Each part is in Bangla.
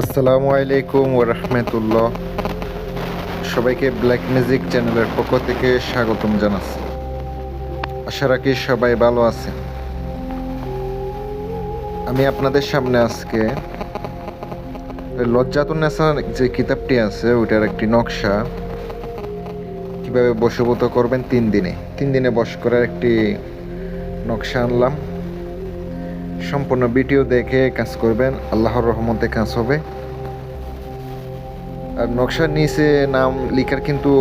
আসসালামু আলাইকুম ওরহমতুল্লাহ সবাইকে ব্ল্যাক মিউজিক চ্যানেলের পক্ষ থেকে স্বাগতম জানাচ্ছি। আশা রাখি সবাই ভালো আছে আমি আপনাদের সামনে আজকে লজ্জাতুন্নেসা যে কিতাবটি আছে, ওইটার একটি নকশা কীভাবে বশভূত করবেন তিন দিনে। তিন দিনে বস করার একটি নকশা আনলাম। সম্পূর্ণ ভিডিও দেখে কাজ করবেন, আল্লাহর রহমতে কাজ হবে। আর নকশার নিচে নাম লিখার কিন্তু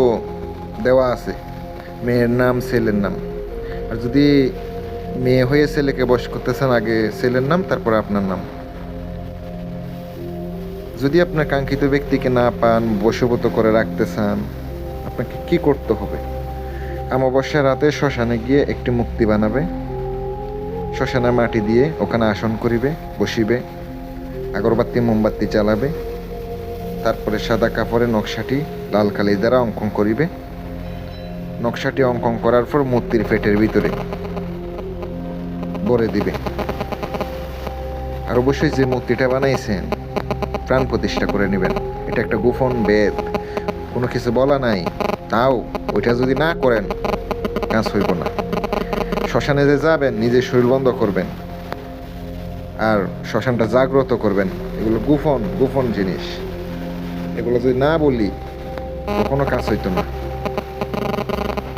দেওয়া আছে, মেয়ের নাম, ছেলের নাম। আর যদি মেয়ে হয়ে ছেলেকে বস করতেছেন, আগে ছেলের নাম, তারপর আপনার নাম। যদি আপনার কাঙ্ক্ষিত ব্যক্তিকে না পান বশভূত করে রাখতে চান, আপনাকে কি করতে হবে? অমাবস্যার রাতে শ্মশানে গিয়ে একটি মুক্তি বানাবে। শ্মশানে মাটি দিয়ে ওখানে আসন করিবে, বসিবে, আগরবাতি, মোমবাতি জ্বালাবে, তারপরে সাদা কাপড়ে নকশাটি লাল কালি দ্বারা অঙ্কন করিবে। নকশাটি অঙ্কন করার পর মূর্তির পেটের ভিতরে ভরে দিবে। আর অবশ্যই যে মূর্তিটা বানাইছেন, প্রাণ প্রতিষ্ঠা করে নেবেন। এটা একটা গোপন বেদ। কোনো কিছু বলা নাই। তাও ওইটা যদি না করেন, কাজ হইব না। শ্মশানে যে যাবেন নিজের শরীর বন্ধ করবেন। আর শ্মশানটা জাগ্রত করবেন। এগুলো গোপন গোপন জিনিস। এগুলো যদি না বলি, কখনো কাজ হইতো না।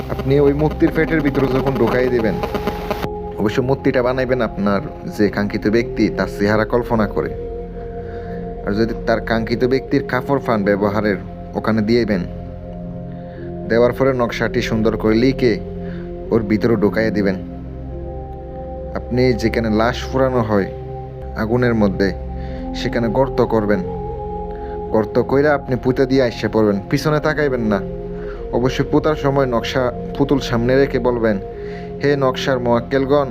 আপনি ওই মূর্তির পেটের ভিতরে যখন ঢোকাই দেবেন, অবশ্য মূর্তিটা বানাইবেন আপনার যে কাঙ্ক্ষিত ব্যক্তি, তার চেহারা কল্পনা করে। আর যদি তার কাঙ্ক্ষিত ব্যক্তির কাপড় ফান ব্যবহারের ওখানে দিয়েবেন, দেওয়ার পরে নকশাটি সুন্দর করে লিখে ওর ভিতরে ঢুকাইয়ে দিবেন। আপনি যেখানে লাশ ফুরানো হয়, আগুনের মধ্যে, সেখানে গর্ত করবেন। গর্ত কইরা আপনি পুঁতে দিয়ে আসছে পড়বেন, পিছনে তাকাইবেন না। অবশ্যই পুতার সময় নকশা পুতুল সামনে রেখে বলবেন, হে নকশার মোয়াক্কেলগণ,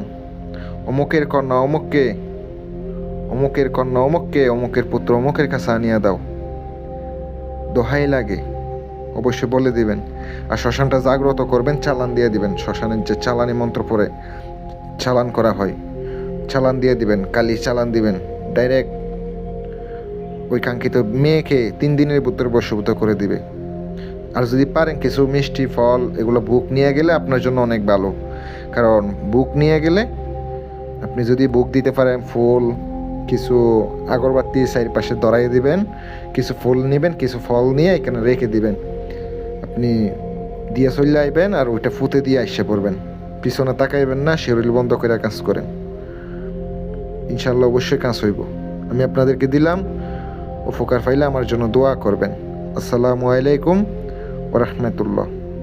অমুকের কন্যা অমুককে, অমুকের কন্যা অমুককে, অমুকের পুত্র অমুকের কাছে আনিয়া দাও। দোহাই লাগে। অবশ্যই বলে দিবেন। আর শ্মশানটা জাগ্রত করবেন, চালান দিয়ে দিবেন। শ্মশানের যে চালানি মন্ত্র পড়ে, চালান করা হয়। চালান দিয়ে দিবেন, কালি চালান দিবেন ডাইরেক্ট ওই কাঙ্ক্ষিত মেয়েকে তিন দিনের ভিতরে বশভূত করে দিবে। আর যদি পারেন কিছু মিষ্টি, ফল এগুলো বুক নিয়ে গেলে আপনার জন্য অনেক ভালো। কারণ বুক নিয়ে গেলে আপনি যদি বুক দিতে পারেন, ফুল, কিছু আগরবাতি চারিপাশে দড়াই দিবেন, কিছু ফুল নেবেন, কিছু ফল নিয়ে এখানে রেখে দিবেন। আপনি দিয়ে চলে আইবেন আর ওইটা ফুতে দিয়ে আসে পড়বেন। পিছনে তাকাইবেন না, শরীর বন্ধ করে কাজ করেন। ইনশাল্লাহ অবশ্যই কাজ হইব। আমি আপনাদেরকে দিলাম, উপকার ফাইলে আমার জন্য দোয়া করবেন। আসসালামু আলাইকুম ওরহমতুল্লাহ